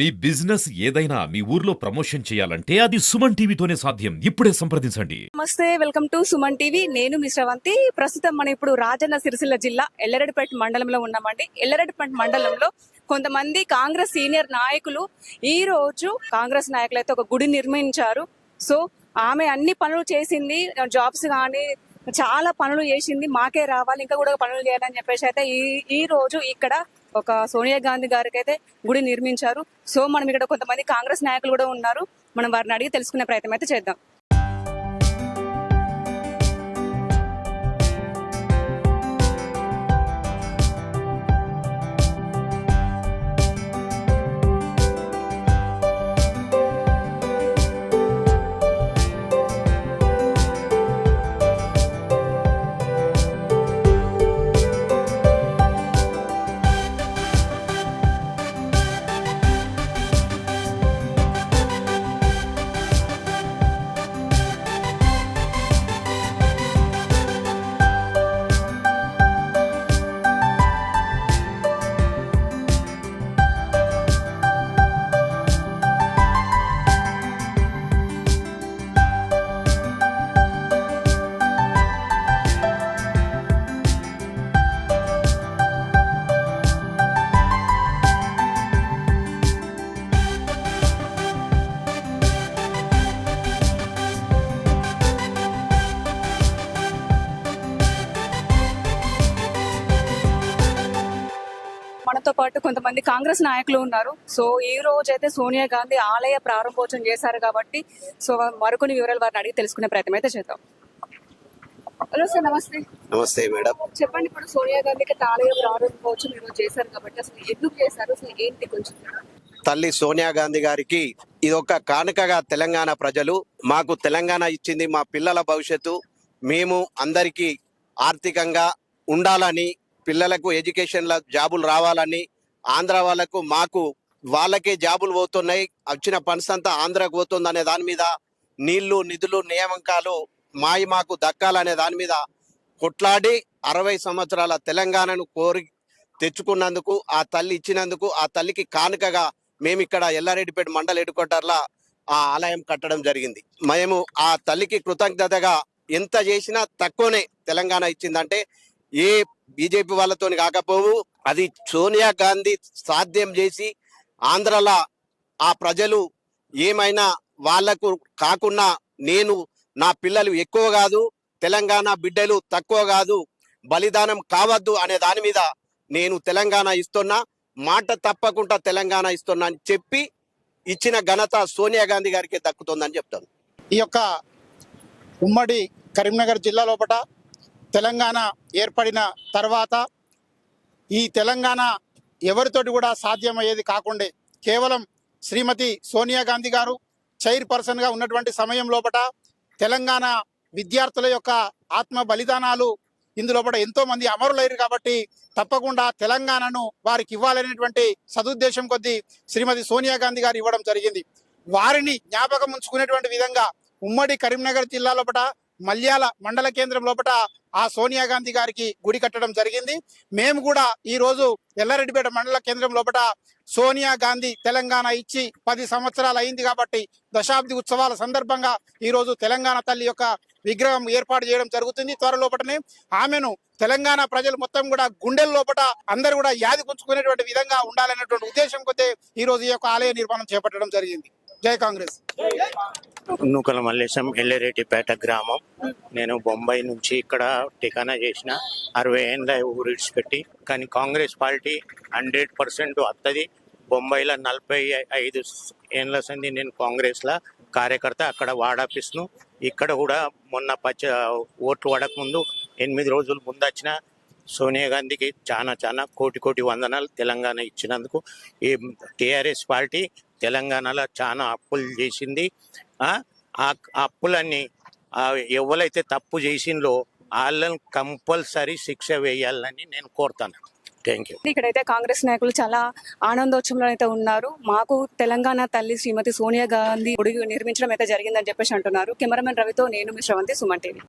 మీ business ఏదైనా మీ ఊర్లో promotion చేయాలంటే అది సుమన్ టీవీతోనే సాధ్యం. ఇప్పుడే సంప్రదించండి. నమస్తే వెల్కమ్ టు సుమన్ టీవీ. నేను మిశ్రవంతి ప్రస్తుతం మనం ఇప్పుడు రాజన్న సిరిసిల్ల జిల్లా ఎల్లరెడ్డిపేట మండలంలో ఉన్నామండి. ఎల్లరెడ్డిపేట మండలంలో కొంతమంది కాంగ్రెస్ సీనియర్ నాయకులు ఈ రోజు కాంగ్రెస్ నాయకులు అయితే ఒక గుడి నిర్మించారు. సో ఆమె అన్ని పనులు చేసింది. జాబ్స్ కానీ చాలా పనులు చేసింది. మాకే రావాలి. ఇంకా కూడా పనులు చేయాలని చెప్పేసి అయితే ఈ ఈ రోజు ఇక్కడ ఒక సోనియా గాంధీ గారికి అయితే గుడి నిర్మించారు. సో మనం ఇక్కడ కొంతమంది కాంగ్రెస్ నాయకులు కూడా ఉన్నారు. మనం వారిని అడిగి తెలుసుకునే ప్రయత్నం అయితే చేద్దాం. మనతో పాటు కొంతమంది కాంగ్రెస్ నాయకులు ఉన్నారు. సో ఈ రోజు అయితే సోనియా గాంధీ ఆలయ ప్రారంభోత్సవం చేశారు కాబట్టి సో మరికొన్ని వివరాలు వారిని అడిగి తెలుసుకునే ప్రయత్నం అయితే చేద్దాం. హలో సార్ నమస్తే. నమస్తే మేడం. చెప్పండి ఇప్పుడు సోనియా గాంధీకి ఆలయ ప్రారంభోత్సవం ఈ రోజు చేశారు కాబట్టి అసలు ఎందుకు చేశారు? అసలు ఏంటి కొంచెం? తల్లి సోనియా గాంధీ గారికి ఇది ఒక కానుకగా తెలంగాణ ప్రజలు మాకు తెలంగాణ ఇచ్చింది మా పిల్లల భవిష్యత్తు మేము అందరికీ ఆర్థికంగా ఉండాలని పిల్లలకు ఎడ్యుకేషన్లో జాబులు రావాలని ఆంధ్ర వాళ్ళకు మాకు వాళ్ళకే జాబులు పోతున్నాయి. వచ్చిన ఫండ్స్ అంతా ఆంధ్రకు పోతుంది అనే దాని మీద నీళ్ళు నిధులు నియామకాలు మాయి మాకు దక్కాలనే దాని మీద కొట్లాడి అరవై సంవత్సరాల తెలంగాణను కోరి తెచ్చుకున్నందుకు ఆ తల్లి ఇచ్చినందుకు ఆ తల్లికి కానుకగా మేము ఇక్కడ ఎల్లారెడ్డిపేట మండల హెడ్క్వార్టర్లా ఆ ఆలయం కట్టడం జరిగింది. మేము ఆ తల్లికి కృతజ్ఞతగా ఎంత చేసినా తక్కువనే తెలంగాణ ఇచ్చిందంటే ఏ బీజేపీ వాళ్ళతో కాకపోవు. అది సోనియా గాంధీ సాధ్యం చేసి ఆంధ్రలో ఆ ప్రజలు ఏమైనా వాళ్ళకు కాకుండా నేను నా పిల్లలు ఎక్కువ కాదు తెలంగాణ బిడ్డలు తక్కువ కాదు బలిదానం కావద్దు అనే దాని మీద నేను తెలంగాణ ఇస్తున్నా మాట తప్పకుండా తెలంగాణ ఇస్తున్నా అని చెప్పి ఇచ్చిన ఘనత సోనియా గాంధీ గారికి దక్కుతుందని చెప్తాను. ఈ యొక్క ఉమ్మడి కరీంనగర్ జిల్లా లోపల తెలంగాణ ఏర్పడిన తర్వాత ఈ తెలంగాణ ఎవరితోటి కూడా సాధ్యమయ్యేది కాకుండే కేవలం శ్రీమతి సోనియా గాంధీ గారు చైర్ పర్సన్గా ఉన్నటువంటి సమయం లోపల తెలంగాణ విద్యార్థుల యొక్క ఆత్మ బలిదానాలు ఇందులోపల ఎంతో మంది అమరులయ్యారు కాబట్టి తప్పకుండా తెలంగాణను వారికి ఇవ్వాలనేటువంటి సదుద్దేశం కొద్దీ శ్రీమతి సోనియా గాంధీ గారు ఇవ్వడం జరిగింది. వారిని జ్ఞాపకం ఉంచుకునేటువంటి విధంగా ఉమ్మడి కరీంనగర్ జిల్లా లోపల మల్యాల మండల కేంద్రం లోపల ఆ సోనియా గాంధీ గారికి గుడి కట్టడం జరిగింది. మేము కూడా ఈ రోజు ఎల్లారెడ్డిపేట మండల కేంద్రం లోపల సోనియా గాంధీ తెలంగాణ ఇచ్చి పది సంవత్సరాలు అయింది కాబట్టి దశాబ్ది ఉత్సవాల సందర్భంగా ఈ రోజు తెలంగాణ తల్లి యొక్క విగ్రహం ఏర్పాటు చేయడం జరుగుతుంది. త్వరలోపటనే ఆమెను తెలంగాణ ప్రజలు మొత్తం కూడా గుండెల లోపల అందరూ కూడా యాది పుంచుకునేటువంటి విధంగా ఉండాలనేటువంటి ఉద్దేశం కొద్దీ ఈ రోజు ఈ యొక్క ఆలయ నిర్మాణం చేపట్టడం జరిగింది. జై కాంగ్రెస్. నూకల మల్లేశం ఎల్లరెడ్డిపేట గ్రామం. నేను బొంబాయి నుంచి ఇక్కడ టికానా చేసిన అరవై ఏళ్ళ ఊరు విడిచిపెట్టి కానీ కాంగ్రెస్ పార్టీ హండ్రెడ్ పర్సెంట్ వస్తుంది బొంబాయిలో నలభై ఐదు ఏళ్ళ సంది నేను కాంగ్రెస్లో కార్యకర్త అక్కడ వాడాపిస్ను ఇక్కడ కూడా మొన్న పచ్చ ఓట్లు వాడకముందు ఎనిమిది రోజుల ముందు వచ్చిన సోనియా గాంధీకి చాలా చాలా కోటి కోటి వందనాలు తెలంగాణ ఇచ్చినందుకు ఈ టీఆర్ఎస్ పార్టీ తెలంగాణలో చాలా అప్పులు చేసింది. ఆ అప్పులన్నీ ఎవరైతే తప్పు చేసిందో వాళ్ళని కంపల్సరీ శిక్ష వేయాలని నేను కోరుతాను. థ్యాంక్ యూ ఇక్కడైతే కాంగ్రెస్ నాయకులు చాలా ఆనందోత్సవంలో అయితే ఉన్నారు. మాకు తెలంగాణ తల్లి శ్రీమతి సోనియా గాంధీ గుడి నిర్మించడం అయితే జరిగిందని చెప్పేసి అంటున్నారు. కెమెరామెన్ రవితో నేను మీ శ్రవంతి సుమన్ టీవీ.